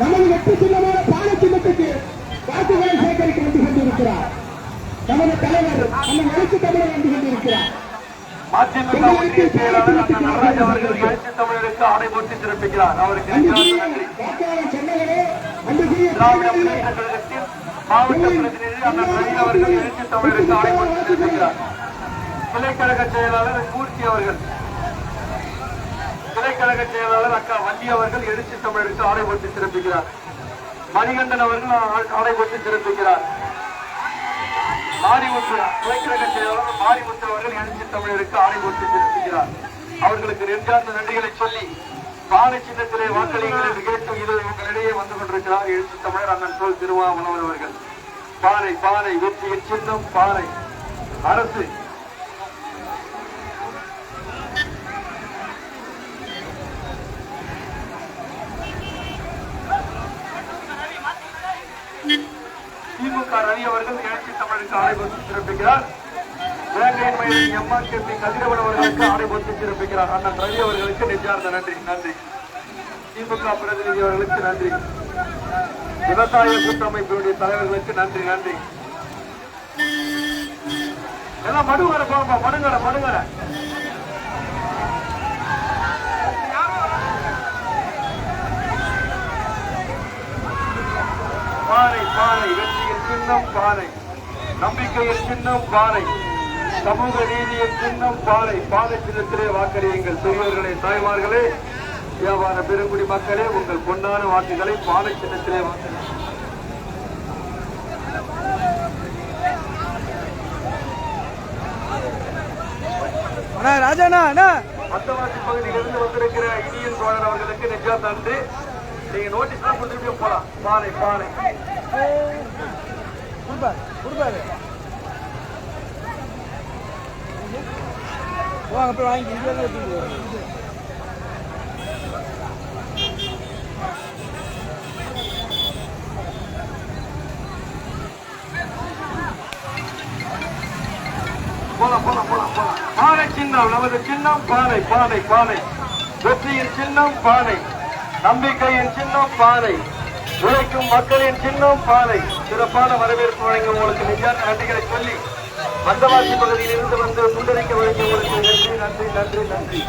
நமது வெற்றி சின்னமான பால சின்னத்துக்கு வாக்குகளை சேகரிக்க வந்து கொண்டிருக்கிறார் நமது தலைவர் அந்த எழுச்சி தமிழர் வந்து கொண்டிருக்கிறார் தமிழருக்கு ஆடை போட்டு சிறப்பிக்கிறார். அவருக்கு மாவட்ட பிரதிநிதி அண்ணன் ரவி அவர்கள் எழுச்சி தமிழருக்கு ஆடை போட்டு சிறப்பிக்கிறார். கிளைக்கழக செயலாளர் மூர்த்தி அவர்கள். கிளைக்கழக செயலாளர் அக்கா வள்ளி அவர்கள் எழுச்சி தமிழருக்கு ஆடை போட்டு சிறப்பிக்கிறார். மணிகண்டன் அவர்கள் ஆடை போட்டு சிறப்பிக்கிறார். மாரிமுத்து செயலாளர் மாரிமுத்து அவர்கள் எழுச்சி தமிழருக்கு ஆணை போட்டு சிறப்பிக்கிறார். அவர்களுக்கு நெஞ்சார்ந்த நன்றிகளை சொல்லி பானை சின்னத்திலே வாக்களிகளை விகித்து இதில் இது உங்களிடையே வந்து கொண்டிருக்கிறார் எழுச்சி தமிழர் அண்ணன் சொல் திருமாவளவன் அவர்கள். பானை பானை வெற்றியின் சின்னம் பானை அரசு திமுக ரவி அவர்கள் எழுச்சி தமிழுக்கு ஆணைபோட்டு சிறப்பிக்கிறார் வேங்கையின் மயிலின் எம்ஆர் கே பி கதிரவன் அவர்களுக்கு ஆணைபோட்டு சிறப்பிக்கிறார் அண்ணன் ரவி அவர்களுக்கு நெஞ்சார்ந்த நன்றி. நன்றி. திமுக பிரதிநிதி அவர்களுக்கு நன்றி. விவசாய கூட்டமைப்பினுடைய தலைவர்களுக்கு நன்றி. நன்றி. எல்லாம் மடுங்கரை போகப்பா மடுங்கரை மடுங்கரை பானை வெற்றியின் சின்னம் பானை நம்பிக்கையின் சின்னம் பானை சமூக நீதியின் சின்னம் பானை பானை சின்னத்திலே வாக்களியுங்கள் பெரியவர்களே தாய்மார்களே வியாபார பெருங்குடி மக்களே உங்கள் பொன்னான வாக்குகளை பானை சின்னத்திலே வாக்களியுங்கள். அண்ணா ராஜாண்ணா அண்ணா மத்தவாசி பகுதியிலிருந்து வந்திருக்கிற இனியன் சோழர் அவர்களுக்கு நிச்சயம் நன்றி. நீங்க நோட்டீஸ் தான் கொடுத்துட்டு போலாம். பானை பானை கொடுப்பாரு கொடுப்பாரு. வாங்க. போலாம் போலாம் போலாம் போலாம். பானை சின்னம் நமது சின்னம் பானை பானை பானை வெற்றியின் சின்னம் பானை நம்பிக்கையின் சின்னம் பாறை உழைக்கும் மக்களின் சின்னம் பாறை சிறப்பான வரவேற்பு வழங்கி உங்களுக்கு நிஜான நன்றிகளை சொல்லி வந்தவாசி பகுதியில் இருந்து வந்து முன்னறிக்கை வழங்கி உங்களுக்கு நன்றி நன்றி நன்றி நன்றி.